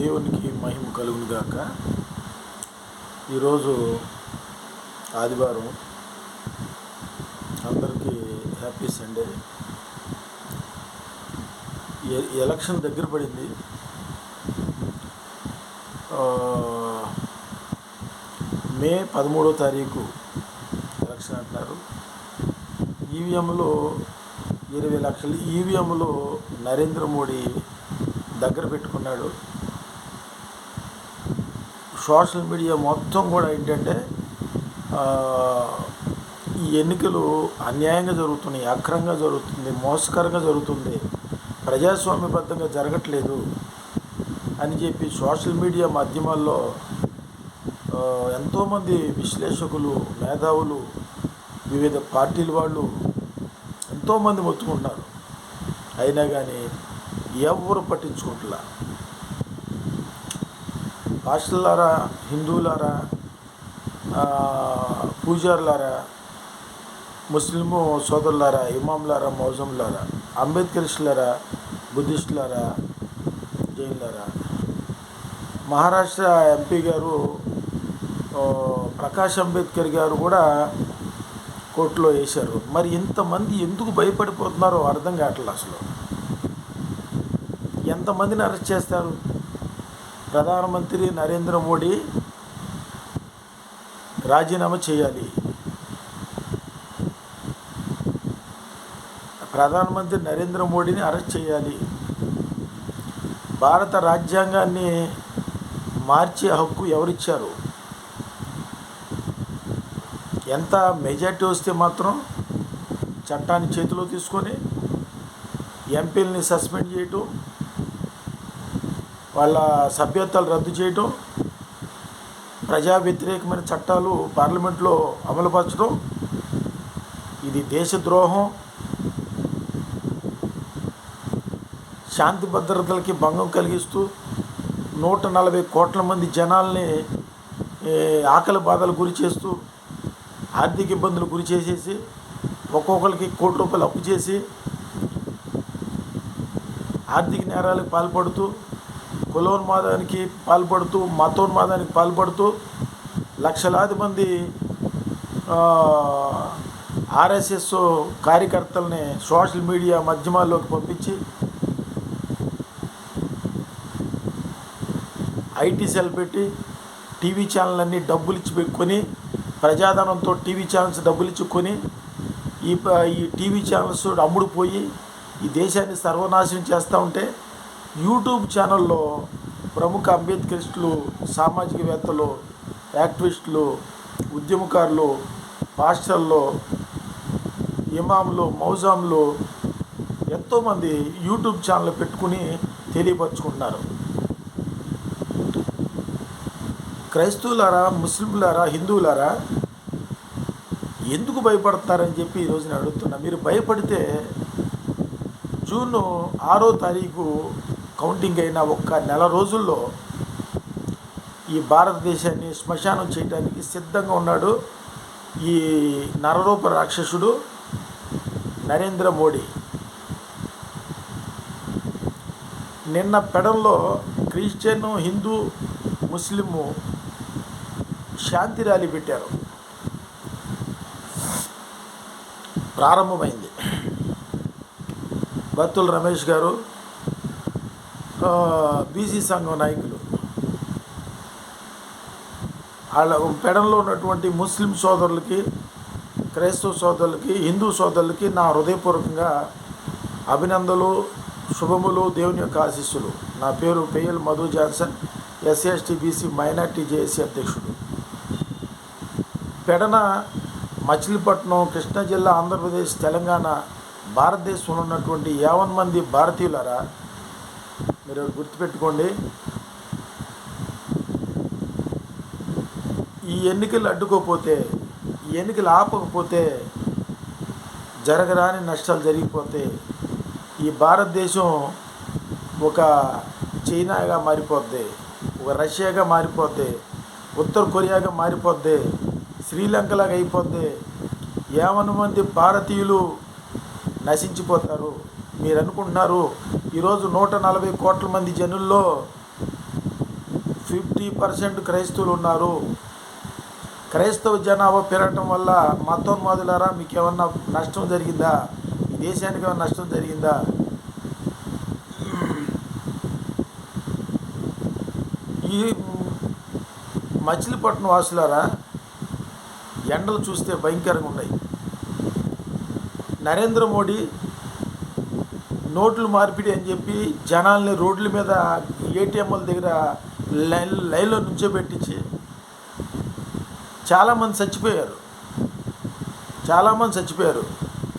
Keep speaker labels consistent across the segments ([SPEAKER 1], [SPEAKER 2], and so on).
[SPEAKER 1] దేవునికి మహిమ కలుగును గాక. ఈరోజు ఆదివారం అందరికీ హ్యాపీ సండే. ఎ- ఎలక్షన్ దగ్గర పడింది. మే పదమూడో తారీఖు ఎలక్షన్ అంటున్నారు. ఈవీఎంలో ఇరవై లక్షలు. ఈవీఎంలో నరేంద్ర మోడీ దగ్గర పెట్టుకున్నాడు. సోషల్ మీడియా మొత్తం కూడా ఏంటంటే ఈ ఎన్నికలు అన్యాయంగా జరుగుతున్నాయి అక్రంగా జరుగుతుంది మోసకరంగా జరుగుతుంది ప్రజాస్వామ్యబద్ధంగా జరగట్లేదు అని చెప్పి సోషల్ మీడియా మాధ్యమాల్లో ఎంతోమంది విశ్లేషకులు మేధావులు వివిధ పార్టీల వాళ్ళు ఎంతోమంది మొత్తుకుంటున్నారు. అయినా కానీ ఎవరు పట్టించుకుంటున్నారు భాషలారా హిందువులారా పూజారులారా ముస్లిము సోదరులారా ఇమాంలారా మౌజంలారా అంబేద్కరిస్టులారా బుద్ధిస్టులారా జైన్లారా. మహారాష్ట్ర ఎంపీ గారు ప్రకాష్ అంబేద్కర్ గారు కూడా కోర్టులో వేశారు. మరి ఇంతమంది ఎందుకు భయపడిపోతున్నారో అర్థం కావట్లేదు అసలు. ఎంతమందిని అరెస్ట్ చేస్తారు? ప్రధానమంత్రి నరేంద్ర మోడీ రాజీనామా చేయాలి. ప్రధానమంత్రి నరేంద్ర మోడీని అరెస్ట్ చేయాలి. భారత రాజ్యాంగాన్ని మార్చే హక్కు ఎవరిచ్చారు? ఎంత మెజార్టీ వస్తే మాత్రం చట్టాన్ని చేతిలో తీసుకొని ఎంపీలని సస్పెండ్ చేయటం వాళ్ళ సభ్యత్వాలు రద్దు చేయటం ప్రజా వ్యతిరేకమైన చట్టాలు పార్లమెంట్లో అమలుపరచడం ఇది దేశద్రోహం శాంతి భద్రతలకి భంగం కలిగిస్తూ నూట నలభై కోట్ల మంది జనాల్ని ఆకలి బాధలు గురి చేస్తూ ఆర్థిక ఇబ్బందులు గురి చేసేసి ఒక్కొక్కరికి కోటి రూపాయలు అప్పు చేసి ఆర్థిక నేరాలకు పాల్పడుతూ కులోన్మాదానికి పాల్పడుతూ మతోన్మాదానికి పాల్పడుతూ లక్షలాది మంది ఆర్ఎస్ఎస్ కార్యకర్తల్ని సోషల్ మీడియా మాధ్యమాల్లోకి పంపించి ఐటీ సెల్ పెట్టి టీవీ ఛానల్ అన్నీ డబ్బులు ఇచ్చి పెట్టుకొని ప్రజాధనంతో టీవీ ఛానల్స్ డబ్బులు ఇచ్చుకొని ఈ ప- ఈ టీవీ ఛానల్స్ అమ్ముడుపోయి ఈ దేశాన్ని సర్వనాశనం చేస్తూ ఉంటే యూట్యూబ్ ఛానల్లో ప్రముఖ అంబేద్కరిస్టులు సామాజికవేత్తలు యాక్టివిస్టులు ఉద్యమకారులు పాస్టర్లు ఇమాంలు మౌజాంలు ఎంతోమంది యూట్యూబ్ ఛానల్ పెట్టుకుని తెలియపరుచుకుంటున్నారు. క్రైస్తవులారా ముస్లింలారా హిందువులారా ఎందుకు భయపడతారని చెప్పి ఈరోజు నేను అడుగుతున్నా. మీరు భయపడితే జూన్ ఆరో తారీఖు కౌంటింగ్ అయిన ఒక్క నెల రోజుల్లో ఈ భారతదేశాన్ని శ్మశానం చేయడానికి సిద్ధంగా ఉన్నాడు ఈ నరరూప రాక్షసుడు నరేంద్ర మోడీ. నిన్న పెడంలో క్రిస్టియన్ హిందూ ముస్లిము శాంతి ర్యాలీ పెట్టారు. ప్రారంభమైంది. బత్తుల రమేష్ గారు బీసీ సంఘం నాయకులు. వాళ్ళ పెడంలో ఉన్నటువంటి ముస్లిం సోదరులకి క్రైస్తవ సోదరులకి హిందూ సోదరులకి నా హృదయపూర్వకంగా అభినందనలు శుభములు దేవుని యొక్క ఆశీస్సులు. నా పేరు Peyal Madhu Johnson SST BC minority JAC అధ్యక్షుడు. పెడన మచిలీపట్నం కృష్ణా జిల్లా ఆంధ్రప్రదేశ్ తెలంగాణ భారతదేశంలో ఉన్నటువంటి యావన్ మంది భారతీయులరా మీరు గుర్తుపెట్టుకోండి. ఈ ఎన్నికలు అడ్డుకోపోతే ఈ ఎన్నికలు ఆపకపోతే జరగరాని నష్టాలు జరిగిపోతే ఈ భారతదేశం ఒక చైనాగా మారిపోద్ది ఒక రష్యాగా మారిపోద్ది ఉత్తర కొరియాగా మారిపోద్ది శ్రీలంకలాగా అయిపోద్ది. ఏమన్న మంది భారతీయులు నశించిపోతారు? మీరు అనుకుంటున్నారు ఈరోజు నూట నలభై కోట్ల మంది జనుల్లో ఫిఫ్టీ పర్సెంట్ క్రైస్తవులు ఉన్నారు. క్రైస్తవ జనాభా పెరగటం వల్ల మతోన్మాదులారా మీకు ఏమన్నా నష్టం జరిగిందా? దేశానికి ఏమైనా నష్టం జరిగిందా? ఈ మచిలీపట్నం వాసులారా ఎండలు చూస్తే భయంకరంగా ఉన్నాయి. నరేంద్ర మోడీ నోట్లు మార్పిడి అని చెప్పి జనాల్ని రోడ్ల మీద ఏటీఎంల దగ్గర లైన్ లైన్లో నుంచోబెట్టించి చాలామంది చచ్చిపోయారు. చాలామంది చచ్చిపోయారు.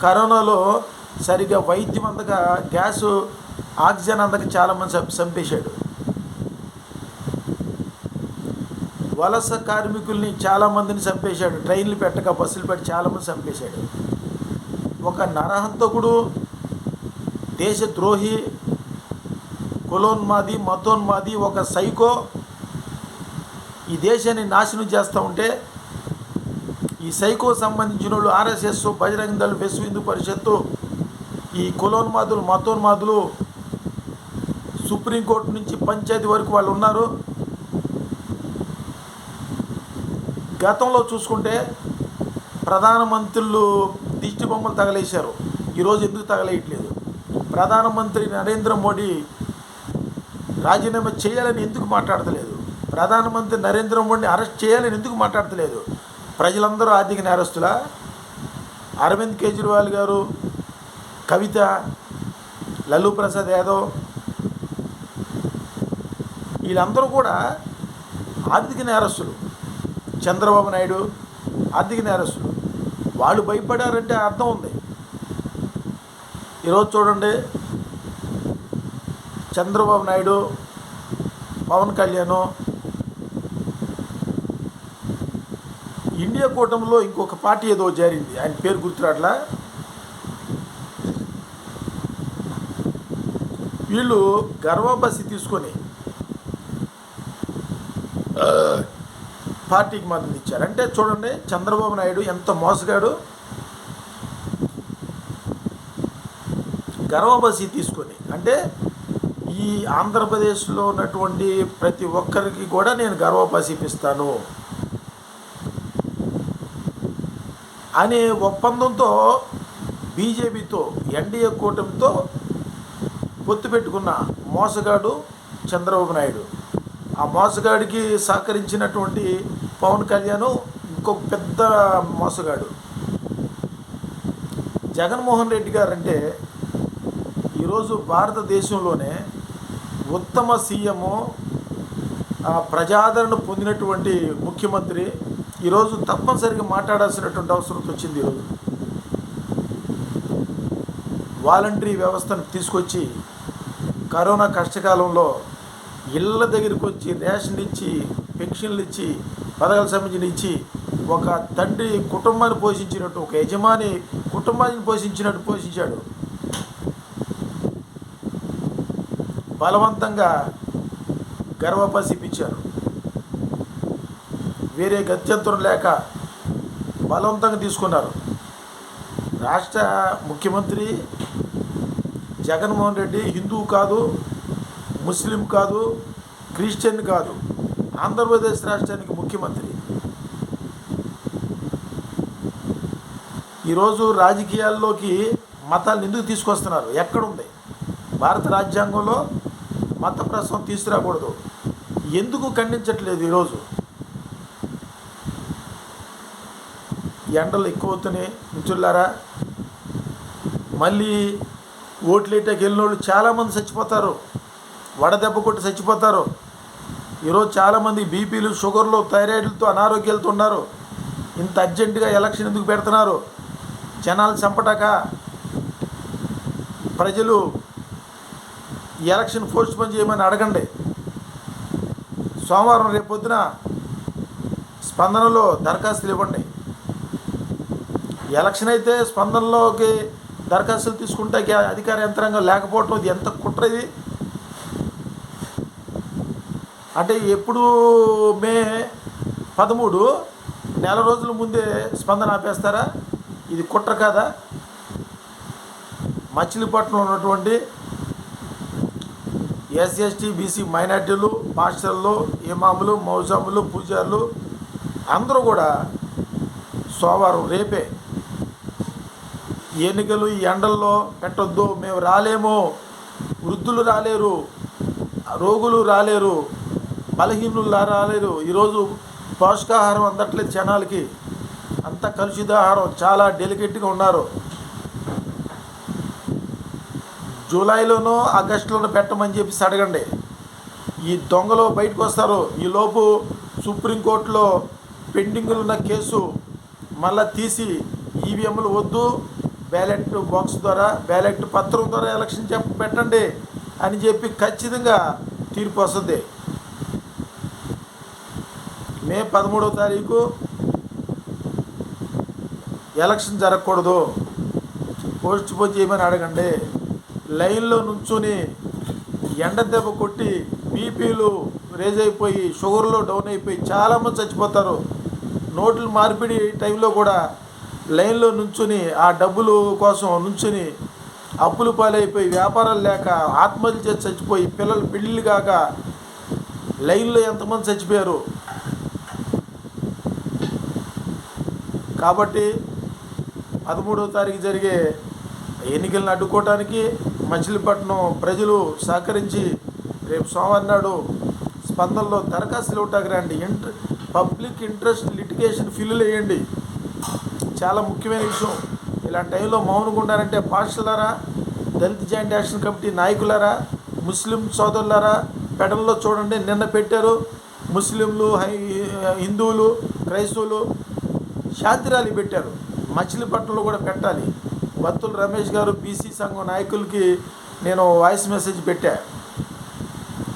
[SPEAKER 1] కరోనాలో సరిగా వైద్యం అందక గ్యాస్ ఆక్సిజన్ అందక చాలామంది చంపేశాడు. వలస కార్మికుల్ని చాలామందిని చంపేశాడు. ట్రైన్లు పెట్టక బస్సులు పెట్టి చాలామంది చంపేశాడు. ఒక నరహంతకుడు దేశద్రోహి కులోన్మాది మతోన్మాది ఒక సైకో ఈ దేశాన్ని నాశనం చేస్తూ ఉంటే ఈ సైకో సంబంధించిన వాళ్ళు ఆర్ఎస్ఎస్ బజరంగ దళ విశ్వ హిందూ పరిషత్తు ఈ కులోన్మాదులు మతోన్మాదులు సుప్రీంకోర్టు నుంచి పంచాయతీ వరకు వాళ్ళు ఉన్నారు. గతంలో చూసుకుంటే ప్రధానమంత్రులు దిష్టి బొమ్మలు తగలేశారు. ఈరోజు ఎందుకు తగలేయట్లేదు? ప్రధానమంత్రి నరేంద్ర మోడీ రాజీనామా చేయాలని ఎందుకు మాట్లాడతలేదు? ప్రధానమంత్రి నరేంద్ర మోడీని అరెస్ట్ చేయాలని ఎందుకు మాట్లాడతలేదు? ప్రజలందరూ ఆర్థిక నేరస్తుల? అరవింద్ కేజ్రీవాల్ గారు కవిత లల్లూ ప్రసాద్ యాదవ్ వీళ్ళందరూ కూడా ఆర్థిక నేరస్తులు. చంద్రబాబు నాయుడు ఆర్థిక నేరస్తులు. వాళ్ళు భయపడారంటే అర్థం ఉంది. ఈరోజు చూడండి చంద్రబాబు నాయుడు పవన్ కళ్యాణ్ ఇండియా కూటమిలో ఇంకొక పార్టీ ఏదో చేరింది. ఆయన పేరు గుర్తురాట్లా? వీళ్ళు గర్వబసి తీసుకొని పార్టీకి మద్దతు ఇచ్చారు. అంటే చూడండి చంద్రబాబు నాయుడు ఎంత మోసగాడు. గర్వబసి తీసుకొని అంటే ఈ ఆంధ్రప్రదేశ్లో ఉన్నటువంటి ప్రతి ఒక్కరికి కూడా నేను గర్వపసిపిస్తాను ఇప్పిస్తాను అనే ఒప్పందంతో బీజేపీతో ఎన్డీఏ కూటమితో పొత్తు పెట్టుకున్న మోసగాడు చంద్రబాబు నాయుడు. ఆ మోసగాడికి సహకరించినటువంటి పవన్ కళ్యాణ్ ఇంకొక పెద్ద మోసగాడు. జగన్మోహన్ రెడ్డి గారు అంటే ఈరోజు భారతదేశంలోనే ఉత్తమ సీఎము ప్రజాదరణ పొందినటువంటి ముఖ్యమంత్రి ఈరోజు తప్పనిసరిగా మాట్లాడాల్సినటువంటి అవసరం వచ్చింది ఈరోజు. వాలంటరీ వ్యవస్థను తీసుకొచ్చి కరోనా కష్టకాలంలో ఇళ్ళ దగ్గరికి వచ్చి రేషన్ ఇచ్చి పెన్షన్లు ఇచ్చి పథకాల సంబంధించిన ఇచ్చి ఒక తండ్రి కుటుంబాన్ని పోషించినట్టు ఒక యజమాని కుటుంబాన్ని పోషించినట్టు పోషించాడు. బలవంతంగా గర్వపసిపించారు వేరే గత్యంతరం లేక బలవంతంగా తీసుకున్నారు. రాష్ట్ర ముఖ్యమంత్రి జగన్మోహన్ రెడ్డి హిందువు కాదు ముస్లిం కాదు క్రిస్టియన్ కాదు ఆంధ్రప్రదేశ్ రాష్ట్రానికి ముఖ్యమంత్రి. ఈరోజు రాజకీయాల్లోకి మతాలను ఎందుకు తీసుకొస్తున్నారు? ఎక్కడుంది? భారత రాజ్యాంగంలో మత ప్రసవం తీసుకురాకూడదు. ఎందుకు ఖండించట్లేదు ఈరోజు? ఎండలు ఎక్కువ అవుతున్నాయి మిత్రులారా. మళ్ళీ ఓట్లేటకి వెళ్ళిన వాళ్ళు చాలామంది చచ్చిపోతారు. వడదెబ్బ కొట్టి చచ్చిపోతారు. ఈరోజు చాలామంది బీపీలు షుగర్లు థైరాయిడ్లతో అనారోగ్యాలతో ఉన్నారు. ఇంత అర్జెంటుగా ఎలక్షన్ ఎందుకు పెడుతున్నారు? జనాలు చంపటాక ప్రజలు ఈ ఎలక్షన్ పోస్ట్పోన్ చేయమని అడగండి. సోమవారం రేపొద్దున స్పందనలో దరఖాస్తులు ఇవ్వండి. ఎలక్షన్ అయితే స్పందనలోకి దరఖాస్తులు తీసుకుంటే అధికార యంత్రాంగం లేకపోవటం ఇది ఎంత కుట్ర ఇది? అంటే ఎప్పుడు మే పదమూడు నెల రోజుల ముందే స్పందన ఆపేస్తారా? ఇది కుట్ర కాదా? మచిలీపట్నం ఉన్నటువంటి ఎస్సీ ఎస్టీ బీసీ మైనార్టీలు పాస్టర్లు ఇమాములు మౌజాములు పూజారులు అందరూ కూడా సోమవారం రేపే ఎన్నికలు ఈ ఎండల్లో పెట్టొద్దు మేము రాలేము వృద్ధులు రాలేరు రోగులు రాలేరు బలహీనులు రాలేరు. ఈరోజు పోషకాహారం అందట్లేదు జనాలకి. అంత కలుషితాహారం చాలా డెలికేట్గా ఉన్నారు. జూలైలోనో ఆగస్టులోనో పెట్టమని చెప్పేసి అడగండి. ఈ దొంగలు బయటకు వస్తారు. ఈలోపు సుప్రీంకోర్టులో పెండింగ్లు ఉన్న కేసు మళ్ళా తీసి ఈవీఎంలు వద్దు బ్యాలెట్ బాక్స్ ద్వారా బ్యాలెట్ పత్రం ద్వారా ఎలక్షన్ చెప్ప పెట్టండి అని చెప్పి ఖచ్చితంగా తీర్పు వస్తుంది. మే పదమూడవ తారీఖు ఎలక్షన్ జరగకూడదు. పోస్ట్ పోన్ చేయమని అడగండి. లైన్లో నుంచొని ఎండ దెబ్బ కొట్టి బీపీలు రేజ్ అయిపోయి షుగర్లో డౌన్ అయిపోయి చాలామంది చచ్చిపోతారు. నోట్లు మార్పిడి టైంలో కూడా లైన్లో నుంచుని ఆ డబ్బులు కోసం నుంచుని అప్పులు పాలైపోయి వ్యాపారాలు లేక ఆత్మహత్య చేసి చచ్చిపోయి పిల్లలు పెళ్ళిళ్ళు కాక లైన్లో ఎంతమంది చచ్చిపోయారు? కాబట్టి పదమూడవ తారీఖు జరిగే ఎన్నికలను అడ్డుకోవటానికి మచిలీపట్నం ప్రజలు సహకరించి రేపు సోమవారం నాడు స్పందనలో దరఖాస్తులు ఇవ్వటానికి రండి. ఇంటర్ పబ్లిక్ ఇంట్రెస్ట్ లిటిగేషన్ ఫిల్లులు వేయండి. చాలా ముఖ్యమైన విషయం. ఇలాంటి టైంలో మౌనంగా ఉండాలంటే పాస్టర్లారా దళిత జాయింట్ యాక్షన్ కమిటీ నాయకులారా ముస్లిం సోదరులారా పెడల్లో చూడండి నిన్న పెట్టారు ముస్లింలు హై- హిందువులు క్రైస్తవులు శాంతి ర్యాలీ పెట్టారు. మచిలీపట్నంలో కూడా పెట్టాలి. బత్తుల రమేష్ గారు బీసీ సంఘం నాయకులకి నేను వాయిస్ మెసేజ్ పెట్టా.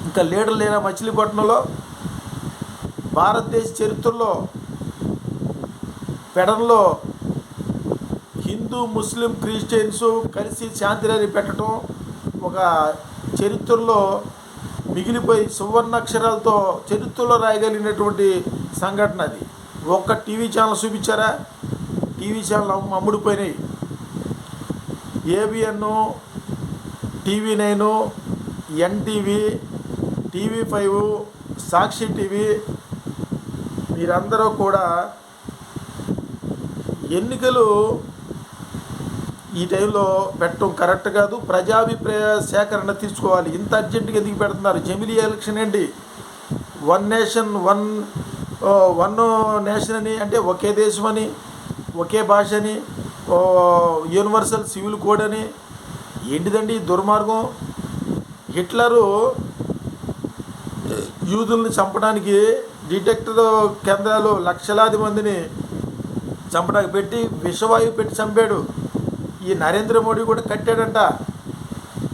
[SPEAKER 1] ఇంకా లీడర్ లేరా మచిలీపట్నంలో భారతదేశ చరిత్రలో పెడంలో హిందూ ముస్లిం క్రిస్టియన్స్ కలిసి శాంతి ర్యాలీ పెట్టడం ఒక చరిత్రలో మిగిలిపోయి సువర్ణ అక్షరాలతో చరిత్రలో రాయగలిగినటువంటి సంఘటన అది. ఒక్క టీవీ ఛానల్ చూపించారా? టీవీ ఛానల్ అమ్ము- ABN TV nine NTV TV five Sakshi TV మీరందరూ కూడా ఎన్నికలు ఈ టైంలో పెట్టడం కరెక్ట్ కాదు. ప్రజాభిప్రాయ సేకరణ తీసుకోవాలి ఇంత అర్జెంటుగా ఎందుకు పెడుతున్నారు? జమిలీ ఎలక్షన్ ఏంటి? One nation one one nation అని అంటే ఒకే దేశం అని ఒకే భాష అని యూనివర్సల్ సివిల్ కోడ్ అని. ఏంటిదండి ఈ దుర్మార్గం? హిట్లరు యూదుల్ని చంపడానికి డిటెక్టర్ కేంద్రాలు లక్షలాది మందిని చంపడానికి పెట్టి విషవాయువు పెట్టి చంపాడు. ఈ నరేంద్ర మోడీ కూడా కట్టాడంట.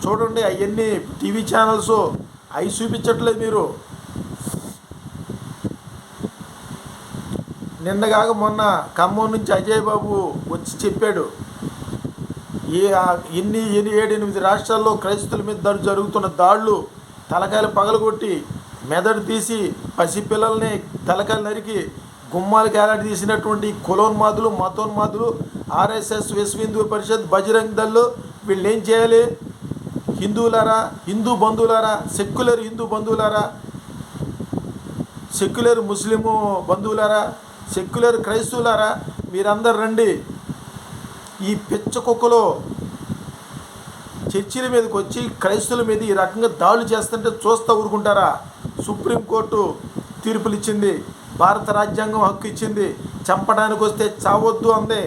[SPEAKER 1] చూడండి అవన్నీ టీవీ ఛానల్స్. అవి చూపించట్లేదు మీరు. నిన్నగాక మొన్న ఖమ్మం నుంచి అజయ్ బాబు వచ్చి చెప్పాడు ఈ ఎన్ని ఎన్ని ఏడు ఎనిమిది రాష్ట్రాల్లో క్రైస్తవుల మీద దాడి జరుగుతున్న దాడులు తలకాయలు పగలగొట్టి మెదడు తీసి పసిపిల్లల్ని తలకాయలు నరికి గుమ్మాలకి ఏలాడి తీసినటువంటి కులోన్మాదులు మతోన్మాదులు ఆర్ఎస్ఎస్ విశ్వ హిందూ పరిషత్ బజరంగ్ దళ్ళు వీళ్ళు ఏం చేయాలి? హిందువులారా హిందూ బంధువులారా సెక్యులర్ హిందూ బంధువులారా సెక్యులర్ ముస్లిము బంధువులారా సెక్యులర్ క్రైస్తవులారా మీరందరు రండి. ఈ పిచ్చ కుక్కలో చర్చిల మీదకి వచ్చి క్రైస్తవుల మీద ఈ రకంగా దాడులు చేస్తుంటే చూస్తూ ఊరుకుంటారా? సుప్రీంకోర్టు తీర్పులు ఇచ్చింది భారత రాజ్యాంగం హక్కు ఇచ్చింది చంపడానికి వస్తే చావొద్దు అందే.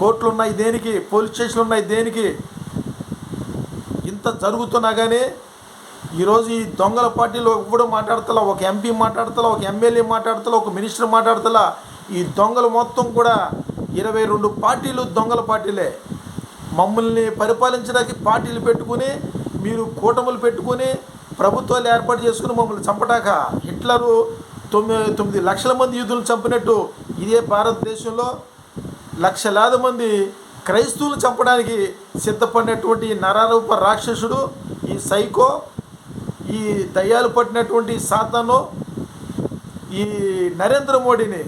[SPEAKER 1] కోర్టులు ఉన్నాయి దేనికి? పోలీస్ స్టేషన్లు ఉన్నాయి దేనికి? ఇంత జరుగుతున్నా కానీ ఈరోజు ఈ దొంగల పార్టీలో ఎవ్వడు మాట్లాడతలా ఒక ఎంపీ మాట్లాడతలా ఒక ఎమ్మెల్యే మాట్లాడతలా ఒక మినిస్టర్ మాట్లాడతలా ఈ దొంగలు మొత్తం కూడా ఇరవై రెండు పార్టీలు దొంగల పార్టీలే. మమ్మల్ని పరిపాలించడానికి పార్టీలు పెట్టుకుని మీరు కూటములు పెట్టుకుని ప్రభుత్వాలు ఏర్పాటు చేసుకుని మమ్మల్ని చంపటాక హిట్లరు తొమ్మిది తొమ్మిది లక్షల మంది యూదులను చంపినట్టు ఇదే భారతదేశంలో లక్షలాది మంది క్రైస్తవులు చంపడానికి సిద్ధపడినటువంటి నరారూప రాక్షసుడు ఈ సైకో. ఈ దయ్యాలు పట్టినటువంటి సాతాను ఈ నరేంద్ర మోడీని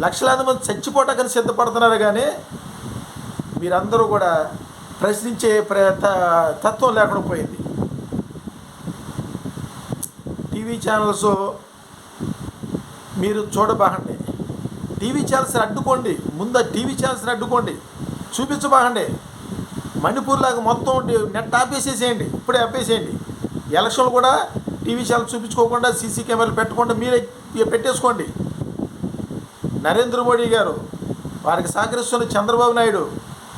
[SPEAKER 1] లక్షలాది మంది చచ్చిపోటాకని సిద్ధపడుతున్నారు కానీ మీరందరూ కూడా ప్రశ్నించే ప్ర- త- తత్వం లేకుండా పోయింది. టీవీ ఛానల్స్ మీరు చూడబాగండి టీవీ ఛానల్స్ని అడ్డుకోండి. ముందు టీవీ ఛానల్స్ని అడ్డుకోండి. చూపించబాగండి మణిపూర్ లాగా మొత్తం నెట్ ఆపేసేసేయండి ఇప్పుడే ఆపేసేయండి. ఎలక్షన్లు కూడా టీవీ ఛానల్ చూపించుకోకుండా సీసీ కెమెరాలు పెట్టకుండా మీరే పెట్టేసుకోండి. నరేంద్ర మోడీ గారు వారికి సహకరిస్తున్న చంద్రబాబు నాయుడు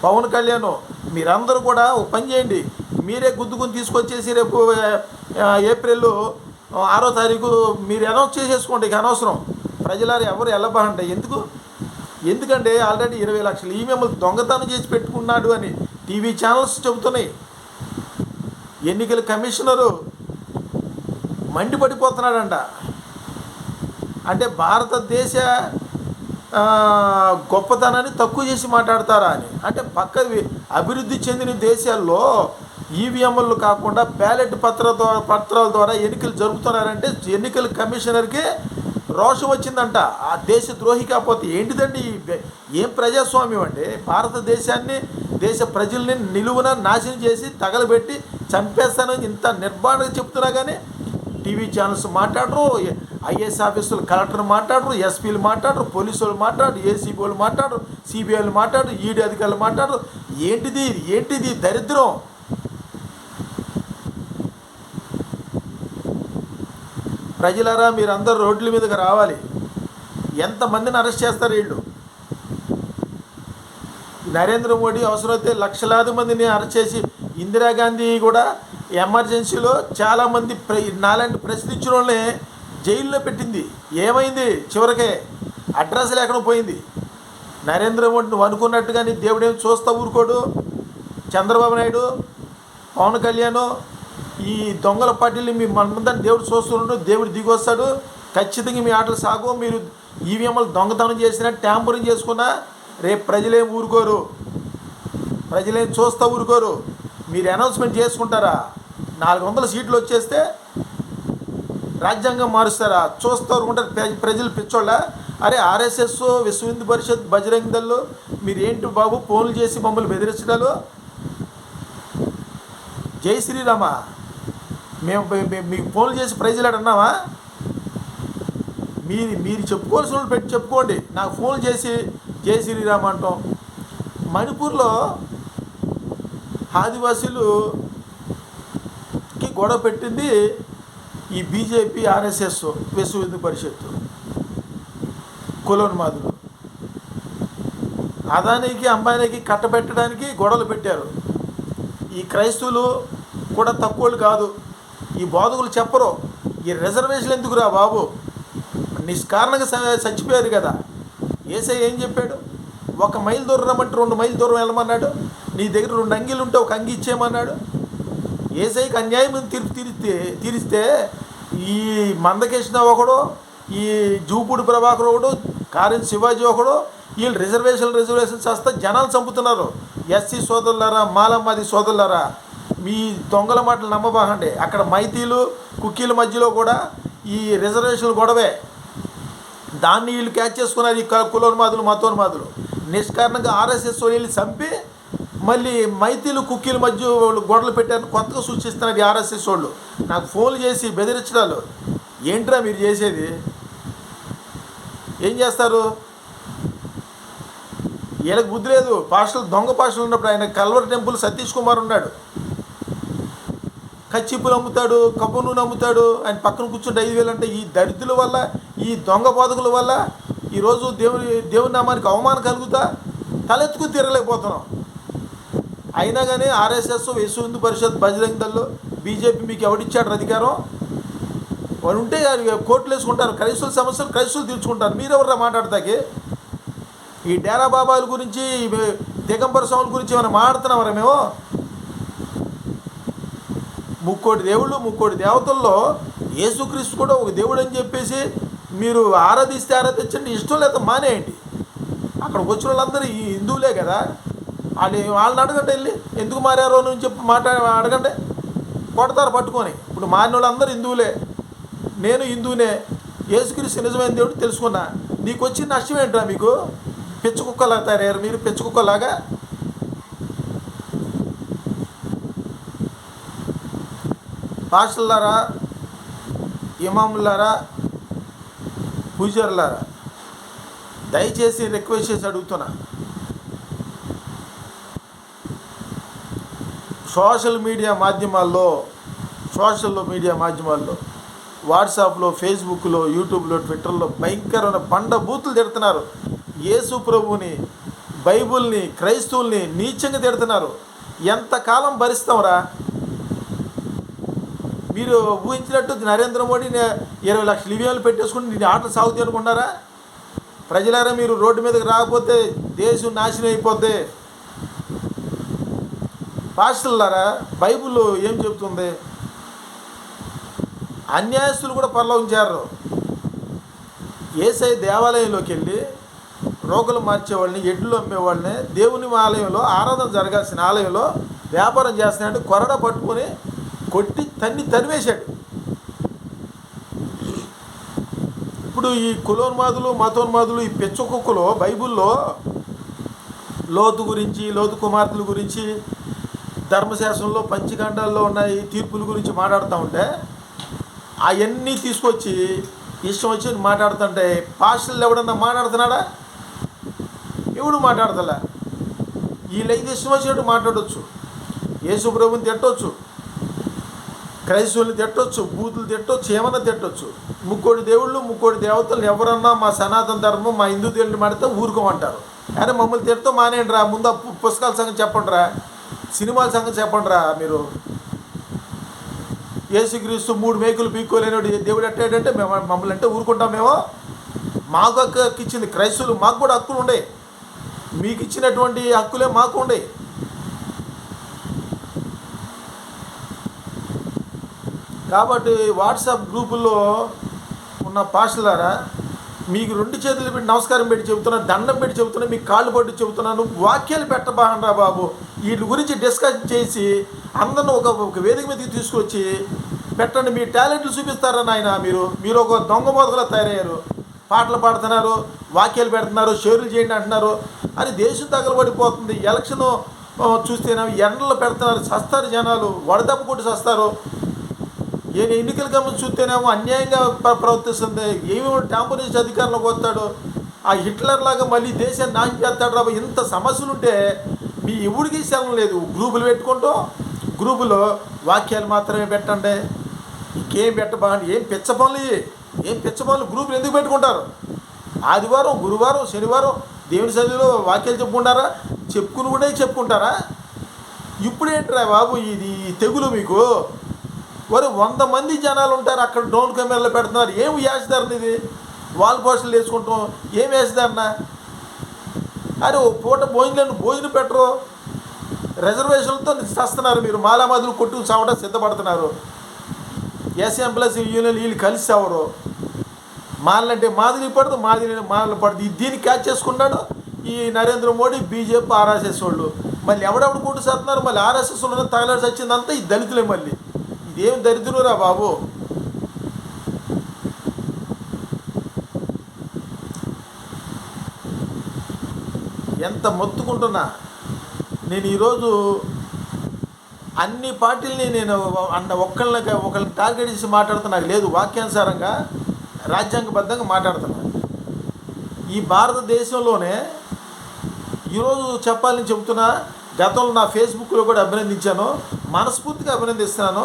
[SPEAKER 1] పవన్ కళ్యాణ్ మీరందరూ కూడా ఒక పని చేయండి. మీరే గుద్దుకుని తీసుకొచ్చేసి రేపు ఏప్రిల్ ఆరో తారీఖు మీరు అనౌన్స్ చేసేసుకోండి ఇక అనవసరం. ప్రజలారు ఎవరు వెళ్ళబాకండి ఎందుకు? ఎందుకంటే ఆల్రెడీ ఇరవై లక్షలు ఈ మిమ్మల్ని దొంగతనం చేసి పెట్టుకున్నాడు అని టీవీ ఛానల్స్ చెబుతున్నాయి. ఎన్నికల కమిషనరు మండిపడిపోతున్నాడంట. అంటే భారతదేశ గొప్పతనాన్ని తక్కువ చేసి మాట్లాడతారా అని. అంటే పక్క అభివృద్ధి చెందిన దేశాల్లో ఈవీఎంలు కాకుండా బ్యాలెట్ పత్ర ద్వారా పత్రాల ద్వారా ఎన్నికలు జరుపుతున్నారంటే ఎన్నికల కమిషనర్కి రోషం వచ్చిందంట. ఆ దేశ ద్రోహి కాకపోతే ఏంటిదండి ఏం ప్రజాస్వామ్యం అండి? భారతదేశాన్ని దేశ ప్రజల్ని నిలువున నాశనం చేసి తగలబెట్టి చంపేస్తానని ఇంత నిర్బాణంగా చెప్తున్నా కానీ టీవీ ఛానల్స్ మాట్లాడరు ఐఏఎస్ ఆఫీసులు కలెక్టర్ మాట్లాడరు ఎస్పీలు మాట్లాడరు పోలీసులు మాట్లాడరు ఏసీబీ వాళ్ళు మాట్లాడరు సిబిఐలు మాట్లాడరు ఈడీ అధికారులు మాట్లాడరు. ఏంటిది ఏంటిది దరిద్రం? ప్రజలారా మీరందరూ రోడ్ల మీదకి రావాలి. ఎంతమందిని అరెస్ట్ చేస్తారు వీళ్ళు? నరేంద్ర మోడీ అవసరమైతే లక్షలాది మందిని అరెస్ట్ చేసి ఇందిరాగాంధీ కూడా ఎమర్జెన్సీలో చాలామంది ప్ర నాలాంటి ప్రశ్నించిన వాళ్ళని జైల్లో పెట్టింది. ఏమైంది? చివరికే అడ్రస్ లేకుండా పోయింది. నరేంద్ర మోడీ నువ్వు అనుకున్నట్టుగాని దేవుడేం చూస్తా ఊరుకోడు? చంద్రబాబు నాయుడు పవన్ కళ్యాణ్ ఈ దొంగల పార్టీలు మీ మన ముందని దేవుడు చూస్తున్నాడు దేవుడు దిగి వస్తాడు ఖచ్చితంగా మీ ఆటలు సాగు. మీరు ఈవీఎంలు దొంగతనం చేసినా ట్యాంపరింగ్ చేసుకున్నా రేపు ప్రజలేం ఊరుకోరు. ప్రజలేం చూస్తా ఊరుకోరు. మీరు అనౌన్స్మెంట్ చేసుకుంటారా? నాలుగు వందల సీట్లు వచ్చేస్తే రాజ్యాంగం మారుస్తారా? చూస్తూ ఊరుకుంటారు ప్రజలు పిచ్చోళ్ళ. అరే ఆర్ఎస్ఎస్ విశ్వ హిందూ పరిషత్ బజరంగ్ దళ్ళు మీరేంటి బాబు ఫోన్లు చేసి మమ్మల్ని బెదిరించడాలు? జై శ్రీరామ. మేము మీకు ఫోన్లు చేసి ప్రైజులు అన్నావా మీరు మీరు చెప్పుకోవాల్సిన పెట్టి చెప్పుకోండి. నాకు ఫోన్ చేసి జై శ్రీరామ్ అంటాం. మణిపూర్లో ఆదివాసీలుకి గొడవ పెట్టింది ఈ బీజేపీ ఆర్ఎస్ఎస్ విశ్వ హిందూ పరిషత్తు కులోన్మాదులు అదానికి అంబానీకి కట్టబెట్టడానికి గొడవలు పెట్టారు. ఈ క్రైస్తవులు కూడా తక్కువలు కాదు. ఈ బోధకులు చెప్పరు. ఈ రిజర్వేషన్ ఎందుకురా బాబు? నిష్కారణంగా చచ్చిపోయారు కదా. ఏసై ఏం చెప్పాడు? ఒక మైల్ దూరం రమ్మంటే రెండు మైల్ దూరం వెళ్ళమన్నాడు. నీ దగ్గర రెండు అంగీలు ఉంటే ఒక అంగి ఇచ్చేయమన్నాడు. ఏసైకి అన్యాయం తీర్పు తీరిస్తే తీరిస్తే ఈ మందకృష్ణ ఒకడు ఈ జూపూడి ప్రభాకర్ ఒకడు కారిన్ శివాజీ ఒకడు వీళ్ళు రిజర్వేషన్ రిజర్వేషన్ చేస్తే జనాలు చంపుతున్నారు. ఎస్సీ సోదరులారా మాలమ్మాది సోదరులారా మీ దొంగల మాటలు నమ్మబాగండి అక్కడ మైతీలు కుక్కీల మధ్యలో కూడా ఈ రిజర్వేషన్లు గొడవే. దాన్ని వీళ్ళు క్యాచ్ చేసుకున్నారు. ఈ కులోన్మాదులు మతోన్మాదులు నిష్కారణంగా ఆర్ఎస్ఎస్ వీళ్ళు చంపి మళ్ళీ మైతీలు కుక్కీల మధ్య వాళ్ళు గొడవలు పెట్టారని కొత్తగా సూచిస్తున్నారు ఆర్ఎస్ఎస్ వాళ్ళు. నాకు ఫోన్లు చేసి బెదిరించడాలు. ఏంట్రా మీరు చేసేది? ఏం చేస్తారు? వీళ్ళకి బుద్ధి లేదు. పాస్టల్ దొంగ పాస్టల్ ఉన్నప్పుడు ఆయన కల్వర్ టెంపుల్ సతీష్ కుమార్ ఉన్నాడు. కచ్చిప్పులు అమ్ముతాడు కప్పు నూనె అమ్ముతాడు ఆయన పక్కన కూర్చుంటే ఐదు వేలు అంటే ఈ దరిద్రుల వల్ల ఈ దొంగ బోధకుల వల్ల ఈరోజు దేవుని దేవుని నామానికి అవమానం కలుగుతా? తలెత్తుకు తిరగలేకపోతున్నాం అయినా కానీ ఆర్ఎస్ఎస్ విశ్వ హిందూ పరిషత్ బజరంగ దళ్ళు బీజేపీ మీకు ఎవడిచ్చాడు అధికారం? వాళ్ళు ఉంటే కోర్టులు వేసుకుంటారు క్రైస్తవుల సమస్యలు క్రైస్తవులు తీర్చుకుంటారు. మీరెవర్రా మాట్లాడతాకి? ఈ డేరా బాబాల గురించి దిగంబర స్వాముల గురించి ఏమైనా మాట్లాడుతున్నామరా మేము? ముక్కోటి దేవుళ్ళు ముక్కోటి దేవతల్లో యేసుక్రీస్తు కూడా ఒక దేవుడు అని చెప్పేసి మీరు ఆరాధిస్తే ఆరాధించండి ఇష్టం లేదా మానేయండి. అక్కడికి వచ్చిన వాళ్ళందరూ ఈ హిందువులే కదా. వాళ్ళు వాళ్ళని అడగండి వెళ్ళి ఎందుకు మారారో అని చెప్పి మాట అడగండి. కొడతారు పట్టుకొని. ఇప్పుడు మారిన వాళ్ళందరూ హిందువులే. నేను హిందువునే. యేసుక్రీస్తు నిజమైన దేవుడు తెలుసుకున్నా. నీకు వచ్చిన నష్టం ఏంట్రా మీకు? పిచ్చ కుక్కలాగా తయారయ్యారు మీరు పిచ్చ కుక్కలాగా? పాస్టర్లారా ఇమాములారా పూజారులారా? దయచేసి రిక్వెస్ట్ చేసి అడుగుతున్నా. సోషల్ మీడియా మాధ్యమాల్లో సోషల్ మీడియా మాధ్యమాల్లో వాట్సాప్లో ఫేస్బుక్లో యూట్యూబ్లో ట్విట్టర్లో భయంకరమైన పండ బూతులు తిడుతున్నారు. యేసు ప్రభుని బైబుల్ని క్రైస్తవుల్ని నీచంగా తిడుతున్నారు. ఎంతకాలం భరిస్తాంరా? మీరు ఊహించినట్టు నరేంద్ర మోడీ ఇరవై లక్షల ఇవేలు పెట్టేసుకుని నేను ఆటలు సాగుతాయి అనుకున్నారా ప్రజలారా మీరు రోడ్డు మీదకి రాకపోతే దేశం నాశనం అయిపోద్ది. పాస్టర్లారా బైబుల్ ఏం చెబుతుంది? అన్యాయస్తులు కూడా పరలోకించారు ఏసై దేవాలయంలోకి వెళ్ళి రోగులు మార్చేవాళ్ళని ఎడ్లు అమ్మేవాళ్ళని దేవుని ఆలయంలో ఆరాధన జరగాల్సిన ఆలయంలో వ్యాపారం చేస్తున్నాయంటే కొరడ పట్టుకొని కొట్టి తన్ని తరివేశాడు ఇప్పుడు ఈ కులోన్మాదులు మతోన్మాదులు ఈ పెచ్చ బైబుల్లో బైబిల్లో లోతు గురించి లోతు కుమార్తెల గురించి ధర్మశాస్త్రంలో పంచఖండాల్లో ఉన్న ఈ తీర్పుల గురించి మాట్లాడుతూ ఉంటే అవన్నీ తీసుకొచ్చి ఇష్టం వచ్చి మాట్లాడుతుంటే పాస్టర్లు ఎవడన్నా మాట్లాడుతున్నాడా? ఎవడు మాట్లాడతలే? వీళ్ళైతే ఇష్టం వచ్చినట్టు మాట్లాడవచ్చు యేసు ప్రభుని తిట్టవచ్చు క్రైస్తవుల్ని తిట్టొచ్చు బూతులు తిట్టొచ్చు ఏమన్నా తిట్టొచ్చు. ముక్కోడి దేవుళ్ళు ముక్కోడి దేవతలు ఎవరన్నా మా సనాతన ధర్మం మా హిందూ దేవుడిని మాడితే ఊరుకోమంటారు. అరే మమ్మల్ని తిడతా మానేయండి రా ముందు పుస్తకాల సంగతి చెప్పండి రా సినిమాల సంగతి చెప్పండి రా మీరు. ఏసుక్రీస్తు మూడు మేకులు పీక్కోలేని దేవుడు ఎట్టాడంటే మేము మమ్మల్ని అంటే ఊరుకుంటాం మేము. మాకు హక్కు హక్కు ఇచ్చింది క్రైస్తవులు మాకు కూడా హక్కులు ఉండే. మీకు ఇచ్చినటువంటి హక్కులే మాకు ఉండే. కాబట్టి వాట్సాప్ గ్రూపుల్లో ఉన్న పాస్టలారా మీకు రెండు చేతులు పెట్టి నమస్కారం పెట్టి చెబుతున్నాను దండం పెట్టి చెబుతున్నాను మీకు కాళ్ళు పట్టి చెబుతున్నాను వాక్యాలు పెట్టబాగండ్రా బాబు. వీటి గురించి డిస్కస్ చేసి అందరిని ఒక ఒక వేదిక మీదకి తీసుకొచ్చి పెట్టండి మీ టాలెంట్లు చూపిస్తారా నాయన మీరు? మీరు ఒక దొంగ మోదకలా తయారయ్యారు. పాటలు పాడుతున్నారు వాక్యాలు పెడుతున్నారు షేర్లు చేయండి అంటున్నారు. అని దేశం తగలబడిపోతుంది. ఎలక్షన్ చూస్తేనే ఎండలు పెడుతున్నారు సస్తారు జనాలు వడదెబ్బ కొట్టి సస్తారు. ఏ ఎన్నికల కమిషన్ చూస్తేనేమో అన్యాయంగా ప్ర- ప్రవర్తిస్తుంది. ఏమేమో టాంపరేజ్ అధికారంలోకి వస్తాడు? ఆ హిట్లర్ లాగా మళ్ళీ దేశాన్ని నాశనం చేస్తాడు రా ఇంత సమస్యలు ఉంటే మీ ఎవడికి శలం లేదు? గ్రూపులు పెట్టుకుంటూ గ్రూపులో వాక్యాలు మాత్రమే పెట్టండి. ఇంకేం పెట్టబాండి ఏం పిచ్చ పనులు ఏం పిచ్చ పనులు? గ్రూపులు ఎందుకు పెట్టుకుంటారు? ఆదివారం గురువారం శనివారం దేవుని సన్నిధిలో వాక్యాలు చెప్పుకుంటారా? చెప్పుకుని కూడా చెప్పుకుంటారా? ఇప్పుడేంట్రా బాబు ఇది ఈ తెగులు మీకు? మరి వంద మంది జనాలు ఉంటారు అక్కడ డ్రోన్ కెమెరాలో పెడుతున్నారు. ఏం వేసేదారని ఇది వాల్ పోస్టులు వేసుకుంటాం. ఏం వేసేదారన్నా అరే ఓ పూట భోజనం భోజనం పెట్టరు. రిజర్వేషన్లతో చస్తున్నారు మీరు. మాలామాదులు కొట్టుకు చావడం సిద్ధపడుతున్నారు. ఎస్ఎంప్లస్ యూనియన్ వీళ్ళు కలిసి చావరు. మాలంటే మాదిరి పడదు మాదిరి మాలలు పడదు. దీన్ని క్యాచ్ చేసుకున్నాడు ఈ నరేంద్ర మోడీ బీజేపీ ఆర్ఎస్ఎస్ వాళ్ళు. మళ్ళీ ఎవడెవడు కొట్టు చేస్తున్నారు? మళ్ళీ ఆర్ఎస్ఎస్ వాళ్ళు తగలాల్సి వచ్చిందంతా ఈ దళితులే మళ్ళీ. ఇదేం దరిద్రురా బాబు? ఎంత మొత్తుకుంటున్నా? నేను ఈరోజు అన్ని పార్టీలని నేను అన్న ఒక్కళ్ళకి ఒకళ్ళని టార్గెట్ చేసి మాట్లాడుతున్నా. నాకు లేదు వాక్యానుసారంగా రాజ్యాంగబద్ధంగా మాట్లాడుతున్నా. ఈ భారతదేశంలోనే ఈరోజు చెప్పాలని చెబుతున్నా గతంలో నా ఫేస్బుక్లో కూడా అభినందించాను మనస్ఫూర్తిగా అభినందిస్తున్నాను.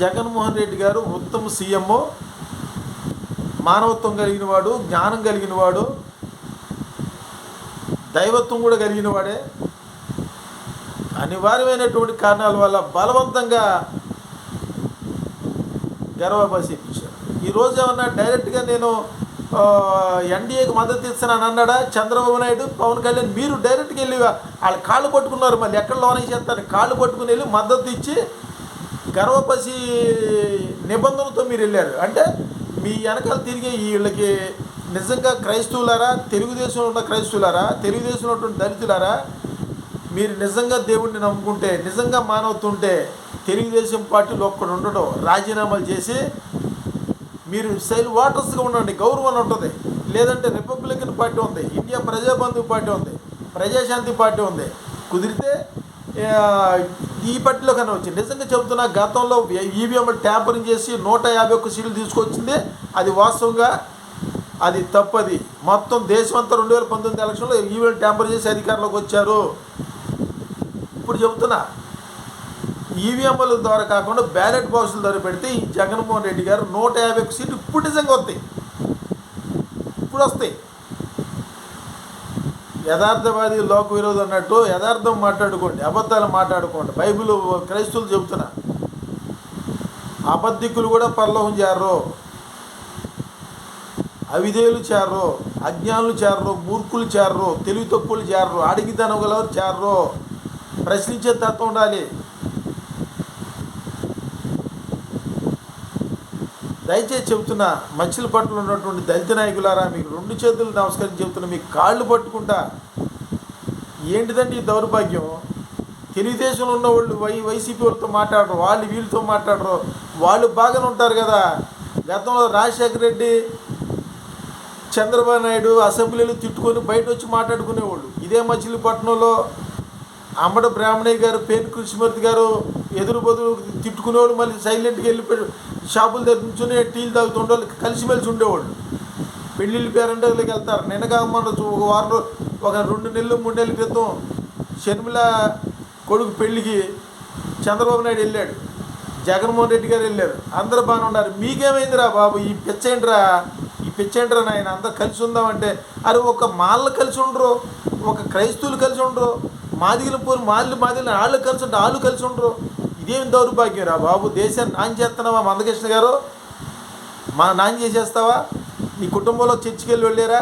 [SPEAKER 1] జగన్మోహన్ రెడ్డి గారు ఉత్తమ సీఎం మానవత్వం కలిగిన వాడు జ్ఞానం కలిగిన వాడు దైవత్వం కూడా కలిగిన వాడే. అనివార్యమైనటువంటి కారణాల వల్ల బలవంతంగా గర్వపసిపించారు ఈరోజు ఏమన్నా డైరెక్ట్గా నేను ఎన్డీఏకి మద్దతు ఇస్తున్నాను అన్నాడా? చంద్రబాబు నాయుడు పవన్ కళ్యాణ్ మీరు డైరెక్ట్గా వెళ్ళి వాళ్ళ కాళ్ళు పట్టుకున్నారు. మళ్ళీ ఎక్కడ లోనే చేస్తారు? కాళ్ళు పట్టుకుని వెళ్ళి మద్దతు ఇచ్చి గర్వపసి నిబంధనతో మీరు వెళ్ళారు. అంటే మీ వెనకాల తిరిగి వీళ్ళకి నిజంగా క్రైస్తవులారా తెలుగుదేశంలో ఉన్న క్రైస్తవులారా తెలుగుదేశంలో ఉన్నటువంటి దళితులారా మీరు నిజంగా దేవుణ్ణి నమ్ముకుంటే నిజంగా మానవుతుంటే తెలుగుదేశం పార్టీలో ఒక్కడు ఉండడం రాజీనామాలు చేసి మీరు సెల్ వాటర్స్గా ఉండండి గౌరవం ఉంటుంది. లేదంటే రిపబ్లికన్ పార్టీ ఉంది ఇండియా ప్రజాబంధు పార్టీ ఉంది ప్రజాశాంతి పార్టీ ఉంది. కుదిరితే ఈ పట్టిలో కన్నా వచ్చింది. నిజంగా చెబుతున్నా గతంలో ఈవీఎంలు ట్యాంపరింగ్ చేసి నూట యాభై ఒక్క సీట్లు తీసుకొచ్చింది. అది వాస్తవంగా అది తప్పది. మొత్తం దేశమంతా రెండు వేల పంతొమ్మిది ఎలక్షన్లో ఈవీఎం ట్యాంపర్ చేసి అధికారంలోకి వచ్చారు. ఇప్పుడు చెబుతున్నా ఈవీఎంల ద్వారా కాకుండా బ్యాలెట్ బాక్సుల ద్వారా పెడితే ఈ జగన్మోహన్ రెడ్డి గారు నూట యాభై ఒక్క సీట్లు ఇప్పుడు నిజంగా వస్తాయి. ఇప్పుడు వస్తాయి. యథార్థవాది లోక విరోధం అన్నట్టు యథార్థం మాట్లాడుకోండి అబద్ధాలు మాట్లాడుకోండి. బైబిల్ క్రైస్తవులు చెబుతున్నా. అబద్ధికులు కూడా పరలోకం చేరరు. అవిధేయులు చేరరు అజ్ఞానులు చేరరు మూర్ఖులు చేరరు తెలివి తక్కువలు చేరరు అడిగిదనం గలవారు చేరరు. ప్రశ్నించే తత్వం ఉండాలి. దయచేసి చెబుతున్నా మచిలీపట్నంలో ఉన్నటువంటి దళిత నాయకులారా మీకు రెండు చేతులు నమస్కారం చెబుతున్నా మీకు కాళ్ళు పట్టుకుంటా. ఏంటిదండి ఈ దౌర్భాగ్యం? తెలుగుదేశంలో ఉన్న వాళ్ళు వై వైసీపీ వాళ్ళతో మాట్లాడరు వాళ్ళు వీళ్ళతో మాట్లాడరు. వాళ్ళు బాగానే ఉంటారు కదా. గతంలో రాజశేఖర రెడ్డి చంద్రబాబు నాయుడు అసెంబ్లీలు తిట్టుకొని బయట వచ్చి మాట్లాడుకునేవాళ్ళు. ఇదే మచిలీపట్నంలో అమ్మడ బ్రాహ్మణయ్య గారు పేరు కృష్ణమూర్తి గారు ఎదురు బదులు తిట్టుకునేవాడు మళ్ళీ సైలెంట్గా వెళ్ళిపోయి షాపుల దగ్గర నుంచుని టీలు తాగుతుండే వాళ్ళు కలిసిమెలిసి ఉండేవాళ్ళు. పెళ్ళిళ్ళు పేరంటలకు వెళ్తారు. నిన్నగా మన ఒక వారం ఒక రెండు నెలలు మూడు నెలల క్రితం షర్మిల కొడుకు పెళ్ళికి చంద్రబాబు నాయుడు వెళ్ళాడు. జగన్మోహన్ రెడ్డి గారు వెళ్ళారు. అందరు బాగానే ఉన్నారు. మీకేమైందిరా బాబు? ఈ పిచ్చేంట్రా ఈ పిచ్చేంట్రా నాయన అందరు కలిసి ఉందామంటే. అరే ఒక మాళ్ళు కలిసి ఉండరు. ఒక క్రైస్తవులు కలిసి ఉండరు. మాదిగల పోరు మాదిలు మాదిలు వాళ్ళు కలిసి ఉంటారు వాళ్ళు కలిసి ఉండరు. ఇదేం దౌర్భాగ్యం రా బాబు? దేశాన్ని నాన్ చేస్తున్నావా మందకృష్ణ గారు? మా నాన్న చేసేస్తావా? నీ కుటుంబంలో చర్చికి వెళ్ళి వెళ్ళారా?